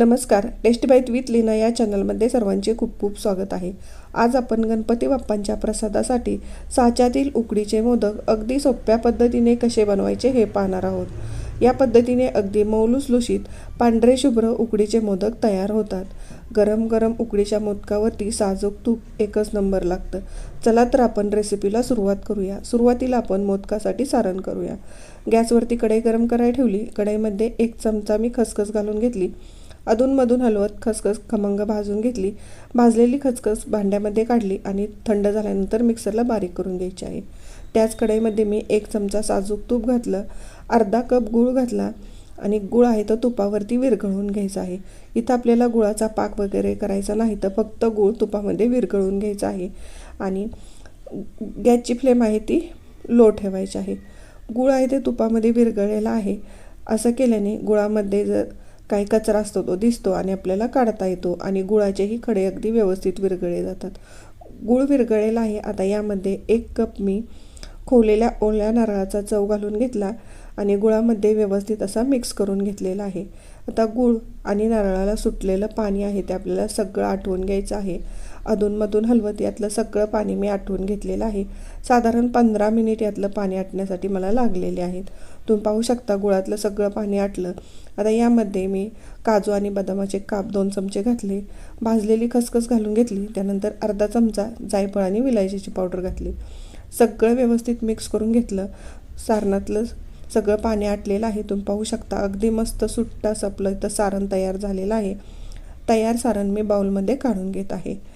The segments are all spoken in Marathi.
नमस्कार टेस्ट बाईत विथ लीना या चॅनलमध्ये सर्वांचे खूप खूप स्वागत आहे. आज आपण गणपती बाप्पांच्या प्रसादासाठी साच्यातील उकडीचे मोदक अगदी सोप्या पद्धतीने कसे बनवायचे हे पाहणार आहोत. या पद्धतीने अगदी मौलुसलुशीत पांढरे शुभ्र उकडीचे मोदक तयार होतात. गरम गरम उकडीच्या मोदकावरती साजूक तूप एकच नंबर लागतं. चला तर आपण रेसिपीला सुरुवात करूया. सुरुवातीला आपण मोदकासाठी सारण करूया. गॅसवरती कढई गरम करायला ठेवली. कढईमध्ये एक चमचा मी खसखस घालून घेतली. अधूनमधून हलवत खसखस खमंग भाजून घेतली. भाजलेली खसखस भांड्यामध्ये काढली आणि थंड झाल्यानंतर मिक्सरला बारीक करून घ्यायची आहे. त्याच कढईमध्ये मी एक चमचा साजूक तूप घातलं अर्धा कप गूळ घातला आणि गुळ आहे तर तुपावरती विरघळून घ्यायचा आहे. इथं आपल्याला गुळाचा पाक वगैरे करायचा नाही तर फक्त गूळ तुपामध्ये विरघळून घ्यायचा आहे आणि गॅसची फ्लेम आहे ती लो ठेवायची आहे. गुळ आहे ते तुपामध्ये विरघळलेला आहे. असं केल्याने गुळामध्ये जर काही कचरा असतो तो दिसतो आणि आपल्याला काढता येतो आणि गुळाचेही खडे अगदी व्यवस्थित विरघळले जातात. गुळ विरघळलेला आहे आता यामध्ये एक कप मी खोवलेल्या ओल्या नारळाचा चव घालून घेतला आणि गुळामध्ये व्यवस्थित असा मिक्स करून घेतलेला आहे. आता गूळ आणि नारळाला सुटलेलं पाणी आहे ते आपल्याला सगळं आठवून घ्यायचं आहे. अधूनमधून हलवत यातलं सगळं पाणी मी आठवून घेतलेलं आहे. साधारण पंधरा मिनिट यातलं पाणी आटण्यासाठी मला लागलेले आहेत. तुम्ही पाहू शकता गुळातलं सगळं पाणी आटलं. आता यामध्ये मी काजू आणि बदामाचे काप दोन चमचे घातले. भाजलेली खसखस घालून घेतली. त्यानंतर अर्धा चमचा जायफळ आणि विलायचीची पावडर घातली. सगळं व्यवस्थित मिक्स करून घेतलं. सारणातलं सगळं पाणी आटलेलं आहे. तुम्ही पाहू शकता अगदी मस्त सुट्टा सपलं इथं सारण तयार झालेलं आहे. तयार सारण मी बाउलमध्ये काढून घेत आहे.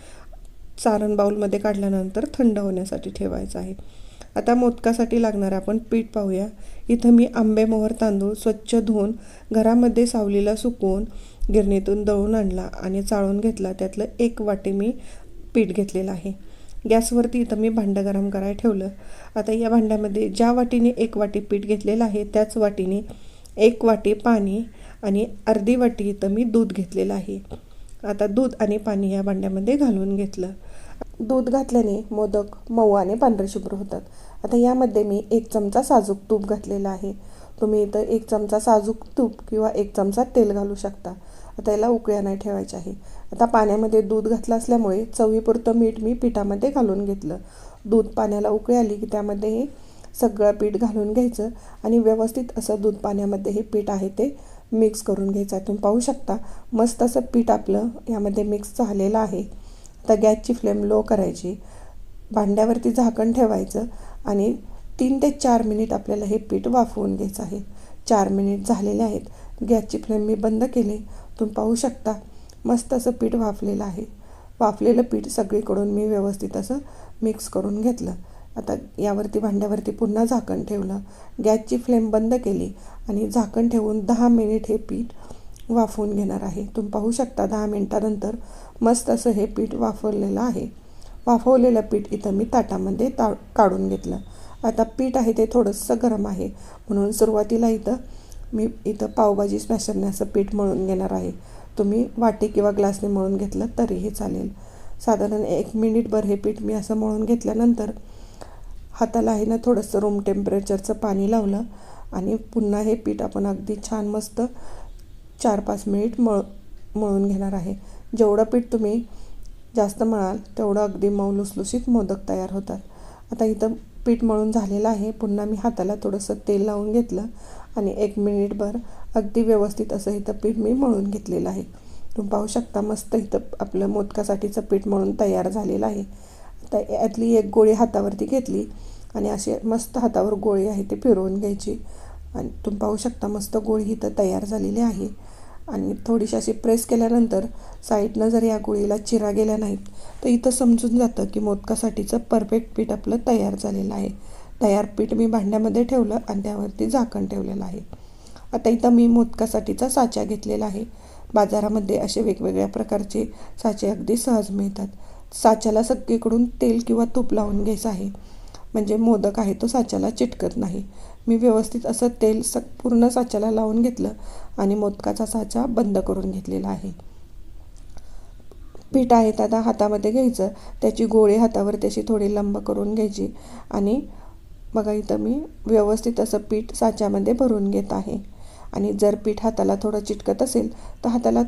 सारण बाउलमध्ये काढल्यानंतर थंड होण्यासाठी ठेवायचं आहे. आता मोदकासाठी लागणारं आपण पीठ पाहूया. इथं मी आंबेमोहर तांदूळ स्वच्छ धुवून घरामध्ये सावलीला सुकवून गिरणीतून दळून आणला आणि चाळून घेतला. त्यातलं एक वाटी मी पीठ घेतलेलं आहे. गॅसवरती इथं मी भांडं गरम करायला ठेवलं. आता या भांड्यामध्ये ज्या वाटीने एक वाटी पीठ घेतलेलं आहे त्याच वाटीने एक वाटी पाणी आणि अर्धी वाटी इथं मी दूध घेतलेलं आहे. आता दूध आणि पाणी या भांड्यामध्ये घालून घेतलं. दूध घातल्याने मोदक मऊ आणि पांढरे शुभ्र होतात. आता यामध्ये मी एक चमचा साजूक तूप घातलेला आहे. तुम्ही इथं एक चमचा साजूक तूप किंवा एक चमचा तेल घालू शकता. आता याला उकळ्या नाही ठेवायच्या आहे. आता पाण्यामध्ये दूध घातलं असल्यामुळे चवीपुरतं मीठ मी पिठामध्ये घालून घेतलं. दूध पाण्याला उकळी आली की त्यामध्ये हे सगळं पीठ घालून घ्यायचं आणि व्यवस्थित असं दूध पाण्यामध्ये हे पीठ आहे ते मिक्स करून घ्यायचं आहे. तुम्ही पाहू शकता मस्त असं पीठ आपलं यामध्ये मिक्स झालेलं आहे. आता गॅसची फ्लेम लो करायची. भांड्यावरती झाकण ठेवायचं आणि तीन ते चार मिनिट आपल्याला हे पीठ वाफवून घ्यायचं आहे. चार मिनिट झालेले आहेत. गॅसची फ्लेम मी बंद केली. तुम्ही पाहू शकता मस्त असं पीठ वाफलेलं आहे. वाफलेलं पीठ सगळीकडून मी व्यवस्थित असं मिक्स करून घेतलं. आता यावरती भांड्यावरती पुन्हा झाकण ठेवलं. गॅसची फ्लेम बंद केली आणि झाकण ठेवून दहा मिनिट हे पीठ वाफवून घेणार आहे. तुम्ही पाहू शकता दहा मिनटानंतर मस्त असं हे पीठ वाफवलेलं आहे. वाफवलेलं पीठ इथं मी ताटामध्ये ता काढून घेतलं. आता पीठ आहे ते थोडंसं गरम आहे. म्हणून सुरुवातीला इथं मी इथं पावभाजी स्मॅशरने असं पीठ मळून घेणार आहे. तुम्ही वाटी किंवा ग्लासने मळून घेतलं तरीही चालेल. साधारण एक मिनिटभर हे पीठ मी असं मळून घेतल्यानंतर हाताला आहे ना थोडंसं रूम टेम्परेचरचं पाणी लावलं आणि पुन्हा हे पीठ आपण अगदी छान मस्त चार पाच मिनिट मळ मळून घेणार आहे. जेवढं पीठ तुम्ही जास्त मळाल तेवढं अगदी मऊ लुसलुशीत मोदक तयार होतात. आता इथं पीठ मळून झालेलं आहे. पुन्हा मी हाताला थोडंसं तेल लावून घेतलं आणि एक मिनिटभर अगदी व्यवस्थित असं इथं पीठ मी मळून घेतलेलं आहे. तुम्ही पाहू शकता मस्त इथं आपलं मोदकासाठीचं पीठ मळून तयार झालेलं आहे. तर यातली एक गोळी हातावरती घेतली आणि असे मस्त हातावर गोळी आहे ते फिरवून घ्यायची. आणि तुम्ही पाहू शकता मस्त गोळी इथं तयार झालेली आहे. आणि थोडीशी अशी प्रेस केल्यानंतर साईडनं जर या गोळीला चिरा गेल्या नाहीत तर इथं समजून जातं की मोदकासाठीचं परफेक्ट पीठ आपलं तयार झालेलं आहे. तयार पीठ मी भांड्यामध्ये ठेवलं आणि त्यावरती झाकण ठेवलेलं आहे. आता इथं मी मोदकासाठीचा साचा घेतलेला आहे. बाजारामध्ये असे वेगवेगळ्या प्रकारचे साचे अगदी सहज मिळतात. साच्याला सगळीकडून तेल किंवा तूप लावून घ्यायचं आहे. म्हणजे मोदक आहे तो साच्याला चिटकत नाही. मी व्यवस्थित असं तेल स पूर्ण साच्याला लावून घेतलं आणि मोदकाचा साचा बंद करून घेतलेला आहे. पीठ आहे आता हातामध्ये घ्यायचं. त्याची गोळी हातावर त्याची थोडी लंब करून घ्यायची. आणि बघा इथं मी व्यवस्थित असं पीठ साच्यामध्ये भरून घेत आहे. आणि जर पीठ हाताला थोडं चिटकत असेल तर हाताला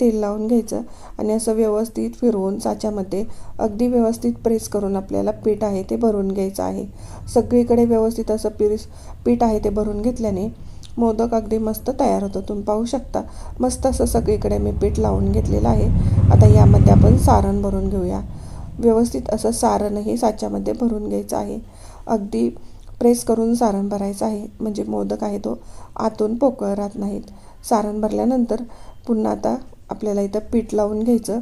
तेल लावून घ्यायचं आणि असं व्यवस्थित फिरवून साच्यामध्ये अगदी व्यवस्थित प्रेस करून आपल्याला पीठ आहे ते भरून घ्यायचं आहे. सगळीकडे व्यवस्थित असं पिरीस पीठ आहे ते भरून घेतल्याने मोदक अगदी मस्त तयार होतं तुम्ही पाहू शकता. मस्त असं सगळीकडे मी पीठ लावून घेतलेलं आहे. आता यामध्ये आपण सारण भरून घेऊया. व्यवस्थित असं सारणही साच्यामध्ये भरून घ्यायचं आहे. अगदी प्रेस करून सारण भरायचं आहे. म्हणजे मोदक आहे तो. आतून पोकळ राहत नाहीत. सारण भरल्यानंतर पुन्हा आता आपल्याला इथं पीठ लावून घ्यायचं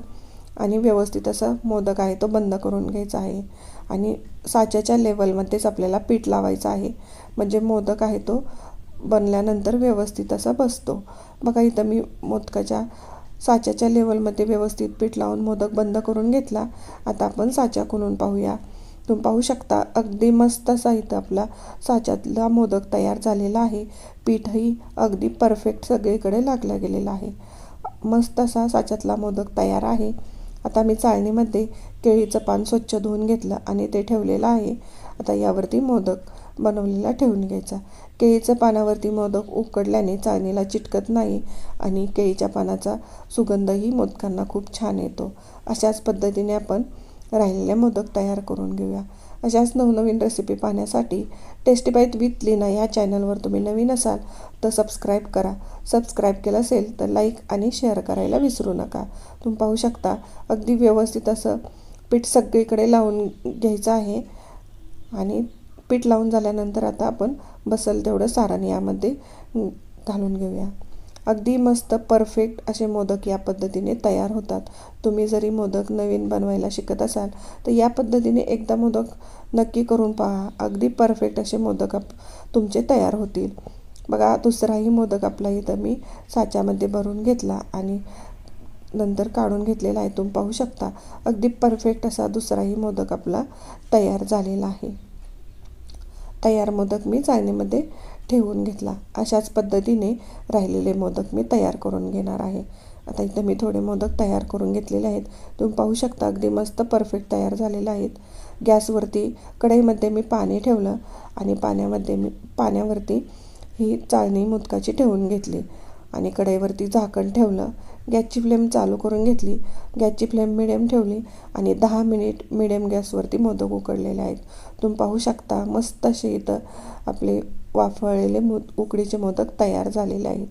आणि व्यवस्थित असं मोदक आहे तो बंद करून घ्यायचा आहे. आणि साच्याच्या लेवलमध्येच आपल्याला पीठ लावायचं आहे. म्हणजे मोदक आहे तो बनल्यानंतर व्यवस्थित असा बसतो. बघा इथं मी मोदकाच्या साच्याच्या लेवलमध्ये व्यवस्थित पीठ लावून मोदक बंद करून घेतला. आता आपण साच्या खोलून पाहूया. तुम्ही पाहू शकता अगदी मस्त असा इथं आपला साच्यातला मोदक तयार झालेला आहे. पीठही अगदी परफेक्ट सगळीकडे लागला गेलेला आहे. मस्त असा साच्यातला मोदक तयार आहे. आता मी चाळणीमध्ये केळीचं पान स्वच्छ धुवून घेतलं आणि ते ठेवलेलं आहे. आता यावरती मोदक बनवलेला ठेवून घ्यायचा. केळीचं पानावरती मोदक उकडल्याने चाळणीला चिटकत नाही आणि केळीच्या पानाचा सुगंधही मोदकांना खूप छान येतो. अशाच पद्धतीने आपण राहिलेले मोदक तयार करून घेऊया. अशाच नवनवीन रेसिपी पाहण्यासाठी टेस्टी बाईत विथ लीना या चॅनलवर तुम्ही नवीन असाल तर सबस्क्राईब करा. सबस्क्राईब केलं असेल तर लाईक आणि शेअर करायला विसरू नका. तुम्ही पाहू शकता अगदी व्यवस्थित असं पीठ सगळीकडे लावून घ्यायचं आहे. आणि पीठ लावून झाल्यानंतर आता आपण बसल तेवढं सारण यामध्ये घालून घेऊया. अगदी मस्त परफेक्ट असे मोदक या पद्धतीने तयार होतात. तुम्ही जरी मोदक नवीन बनवायला शिकत असाल तर या पद्धतीने एकदा मोदक नक्की करून पहा. अगदी परफेक्ट असे मोदक आप तुमचे तयार होतील. बघा दुसराही मोदक आपला इथं मी साच्यामध्ये भरून घेतला आणि नंतर काढून घेतलेला आहे. तुम्ही पाहू शकता. अगदी परफेक्ट असा दुसराही मोदक आपला तयार झालेला आहे. तयार मोदक मी चाळणीमध्ये ठेवून घेतला. अशाच पद्धतीने राहिलेले मोदक मी तयार करून घेणार आहे. आता इथं मी थोडे मोदक तयार करून घेतलेले आहेत. तुम्ही पाहू शकता अगदी मस्त परफेक्ट तयार झालेले आहेत. गॅसवरती कढईमध्ये मी पाणी ठेवलं आणि पाण्यामध्ये मी पाण्यावरती ही चाळणी मोदकाची ठेवून घेतली आणि कढईवरती झाकण ठेवलं. गॅसची फ्लेम चालू करून घेतली. गॅसची फ्लेम मिडियम ठेवली आणि दहा मिनिट मिडियम गॅसवरती मोदक उकडलेले आहेत. तुम्ही पाहू शकता मस्त असे इथं आपले वाफळलेले मोद उकडीचे मोदक तयार झालेले आहेत.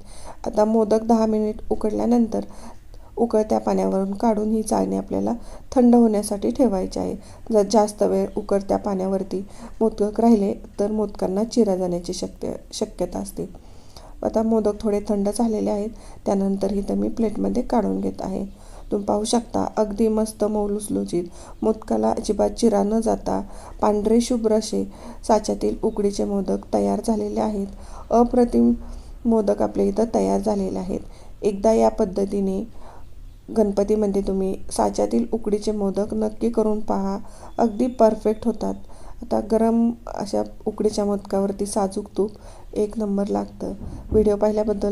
आता मोदक दहा मिनिट उकडल्यानंतर उकळत्या पाण्यावरून काढून ही चाळणी आपल्याला थंड होण्यासाठी ठेवायची आहे. जर जास्त वेळ उकळत्या पाण्यावरती मोदक राहिले तर मोदकांना चिरा जाण्याची शक्य शक्यता असते. आता मोदक थोडे थंड झालेले आहेत त्यानंतर इथं मी प्लेटमध्ये काढून घेत आहे. तुम्ही पाहू शकता अगदी मस्त मौलुसलुजीत मोदकाला अजिबात चिरा न जाता पांढरे शुभ्र असे साच्यातील उकडीचे मोदक तयार झालेले आहेत. अप्रतिम मोदक आपल्या इथं तयार झालेले आहेत. एकदा या पद्धतीने गणपतीमध्ये तुम्ही साच्यातील उकडीचे मोदक नक्की करून पहा अगदी परफेक्ट होतात. आता गरम अशा उकडीच्या मोदकावरती साजूक तूप एक नंबर लागतं. व्हिडिओ पाहिल्याबद्दल